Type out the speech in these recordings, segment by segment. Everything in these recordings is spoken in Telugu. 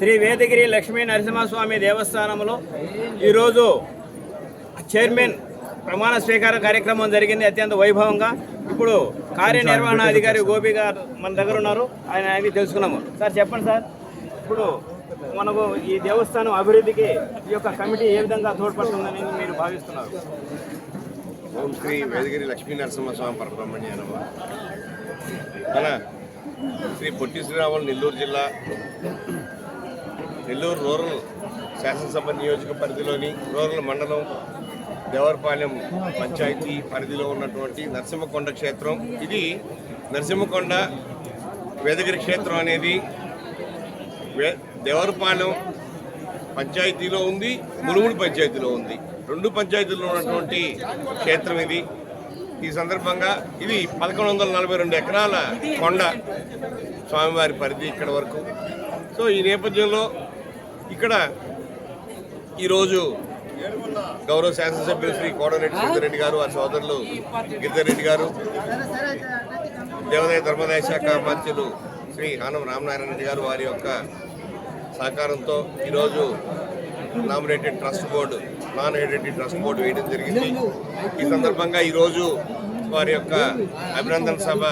శ్రీ వేదగిరి లక్ష్మీ నరసింహస్వామి దేవస్థానంలో ఈరోజు చైర్మన్ ప్రమాణ స్వీకార కార్యక్రమం జరిగింది అత్యంత వైభవంగా. ఇప్పుడు కార్యనిర్వహణ అధికారి గోపి గారు మన దగ్గర ఉన్నారు. ఆయన అడిగి తెలుసుకున్నాము. సార్ చెప్పండి సార్. ఇప్పుడు మనకు ఈ దేవస్థానం అభివృద్ధికి ఈ యొక్క కమిటీ ఏ విధంగా తోడ్పడుతుందని మీరు భావిస్తున్నారు? ఓం శ్రీ వేదగిరి లక్ష్మీ నరసింహస్వామి పరబ్రహ్మణ్య నమ. మన శ్రీ పొట్టి శ్రీరాములు నెల్లూరు జిల్లా నెల్లూరు రూరల్ శాసనసభ నియోజక పరిధిలోని రూరల్ మండలం దేవరపాలెం పంచాయతీ పరిధిలో ఉన్నటువంటి నరసింహకొండ క్షేత్రం. ఇది నరసింహకొండ వేదగిరి క్షేత్రం అనేది దేవరపాలెం పంచాయతీలో ఉంది మునుగుడు పంచాయతీలో ఉంది. రెండు పంచాయతీల్లో ఉన్నటువంటి క్షేత్రం ఇది. ఈ సందర్భంగా ఇది పదకొండు వందల నలభై రెండు ఎకరాల కొండ స్వామివారి పరిధి ఇక్కడ వరకు. సో ఈ నేపథ్యంలో ఇక్కడ ఈరోజు గౌరవ శాసనసభ్యులు శ్రీ కోడరెడ్డి గిరిధరెడ్డి గారు వారి సోదరులు గిరిధరెడ్డి గారు దేవాదాయ ధర్మదాయ శాఖ మంత్రులు శ్రీ ఆనం రామనారాయణ రెడ్డి గారు వారి యొక్క సహకారంతో ఈరోజు nominated trust board non edited trust board వేయడం జరిగింది. ఈ సందర్భంగా ఈరోజు వారి యొక్క అభినందన సభ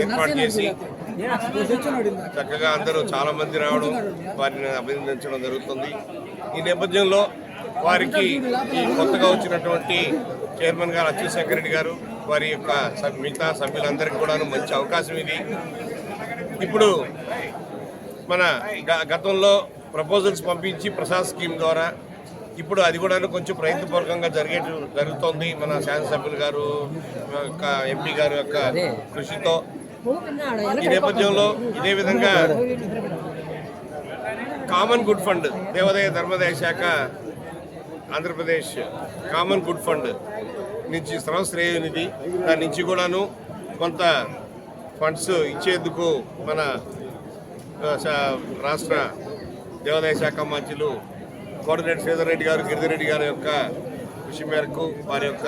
ఏర్పాటు చేసి చక్కగా అందరూ చాలా మంది రావడం వారిని అభినందించడం జరుగుతుంది. ఈ నేపథ్యంలో వారికి ఈ కొత్తగా వచ్చినటువంటి చైర్మన్ గారు అచ్యుశేఖర్ రెడ్డి గారు వారి యొక్క మిగతా సభ్యులందరికీ కూడా మంచి అవకాశం ఇది. ఇప్పుడు మన గ- గతంలో ప్రపోజల్స్ పంపించి ప్రసాద్ స్కీమ్ ద్వారా ఇప్పుడు అది కూడా కొంచెం ప్రయత్నపూర్వకంగా జరిగే జరుగుతోంది. మన శాసనసభ్యులు గారు యొక్క ఎంపీ గారు యొక్క కృషితో ఈ నేపథ్యంలో ఇదే విధంగా కామన్ గుడ్ ఫండ్ దేవాదాయ ధర్మదాయ శాఖ ఆంధ్రప్రదేశ్ కామన్ గుడ్ ఫండ్ నుంచి శ్రేయ నిధి దాని నుంచి కూడాను కొంత ఫండ్స్ ఇచ్చేందుకు మన శా- రాష్ట్ర దేవాదాయ శాఖ మంత్రులు కోఆర్డినేటర్ శ్రీధర్ రెడ్డి గారు గిరిధర్ రెడ్డి గారి యొక్క కృషి మేరకు వారి యొక్క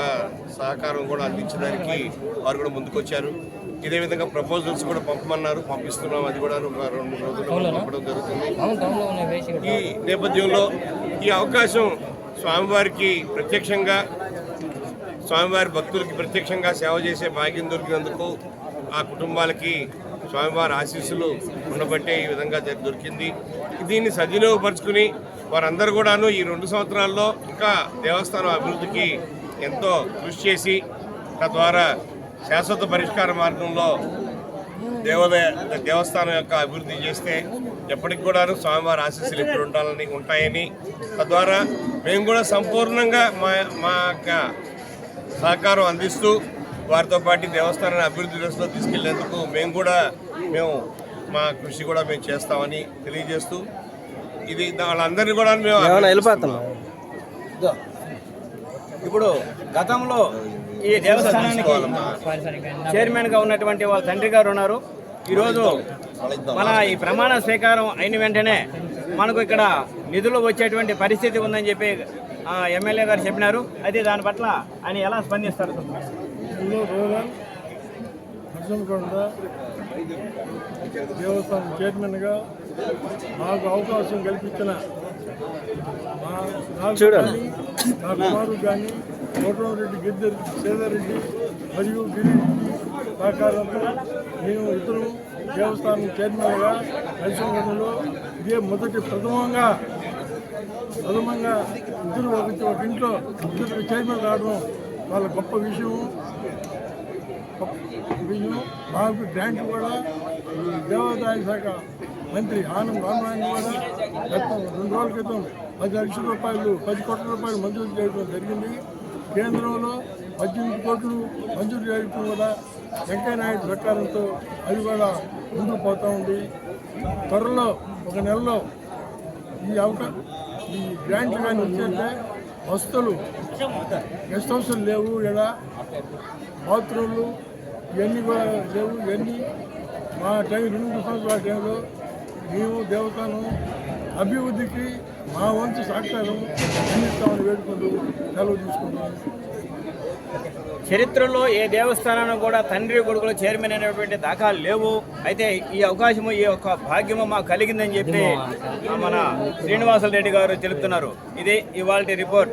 సహకారం కూడా అందించడానికి వారు కూడా ముందుకొచ్చారు. ఇదే విధంగా ప్రపోజల్స్ కూడా పంపమన్నారు పంపిస్తున్నాం. అది కూడా ఒక రెండు మూడు రోజుల్లో పంపడం జరుగుతుంది. ఈ నేపథ్యంలో ఈ అవకాశం స్వామివారికి ప్రత్యక్షంగా స్వామివారి భక్తులకి ప్రత్యక్షంగా సేవ చేసే భాగ్యం దొరికినందుకు ఆ కుటుంబాలకి స్వామివారి ఆశీస్సులు ఉండబట్టే ఈ విధంగా దొరికింది. దీన్ని సద్వినియోగపరుచుకుని వారందరూ కూడాను ఈ రెండు సంవత్సరాల్లో ఇంకా దేవస్థానం అభివృద్ధికి ఎంతో కృషి చేసి తద్వారా శాశ్వత పరిష్కార మార్గంలో దేవదయ దేవస్థానం యొక్క అభివృద్ధి చేస్తే ఎప్పటికి కూడాను స్వామివారి ఆశీస్సులు ఇప్పుడు ఉండాలని ఉంటాయని. తద్వారా మేము కూడా సంపూర్ణంగా మా మా యొక్క సహకారం అందిస్తూ వారితో పాటు దేవస్థానాన్ని అభివృద్ధి దశలో తీసుకెళ్ళేందుకు మేము కూడా మేము మా కృషి కూడా మేము చేస్తామని తెలియజేస్తూ ఇది వాళ్ళందరినీ కూడా మేము అభినందిస్తున్నాం. ఇప్పుడు గతంలో ఈ దేవస్థానానికి చైర్మన్గా ఉన్నటువంటి వాళ్ళ తండ్రి గారు ఉన్నారు. ఈరోజు మన ఈ ప్రమాణ స్వీకారం అయిన వెంటనే మనకు ఇక్కడ నిధులు వచ్చేటువంటి పరిస్థితి ఉందని చెప్పి ఆ, ఎమ్మెల్యే గారు చెప్పినారు. అయితే దాని పట్ల ఆయన ఎలా స్పందిస్తారు? దేవస్థానం చైర్మన్గా నాకు అవకాశం కల్పించిన కానీ నా కుమారుడు కానీ కోటరామరెడ్డి గిద్దరు సేదారెడ్డి మరియు గిరి సహకారంతో మేము ఇద్దరు దేవస్థానం చైర్మన్గా నరసింహకొండలో ఇదే మొదటి ప్రథమంగా ప్రథమంగా ఇద్దరు ఒక ఇంట్లో ఇద్దరు చైర్మన్ రావడం వాళ్ళ గొప్ప విషయం. విషయం. మాకు గ్రాంట్ కూడా దేవాదాయ శాఖ మంత్రి ఆనంద్ రామనారాయణ కూడా గత రెండు రోజుల క్రితం పది లక్షల రూపాయలు పది కోట్ల రూపాయలు మంజూరు చేయడం జరిగింది. కేంద్రంలో పద్దెనిమిది కోట్లు మంజూరు చేయడం కూడా వెంకయ్యనాయుడు సహకారంతో అది కూడా ముందుకు పోతూ ఉంది. త్వరలో ఒక నెలలో ఈ అవకాశం ఈ గ్రాంట్ కానీ వచ్చేస్తే వస్తువులు గెస్ట్ హౌస్లు లేవు ఇక్కడ బాత్రూమ్లు ఇవన్నీ కూడా లేవు ఇవన్నీ మా టైం రెండు సంవత్సరాల టైంలో మేము దేవతను అభివృద్ధికి మా వంతు సహకారం అందిస్తామని వేడుకుంటూ సెలవు తీసుకుంటాం చరిత్రలో ఏ దేవస్థానాన్ని కూడా తండ్రి కొడుకులు చైర్మన్ అనేటువంటి దాఖలు లేవు. అయితే ఈ అవకాశము ఈ యొక్క భాగ్యము మాకు కలిగిందని చెప్పి మన శ్రీనివాసులు రెడ్డి గారు తెలుపుతున్నారు ఇది ఇవాళ రిపోర్ట్.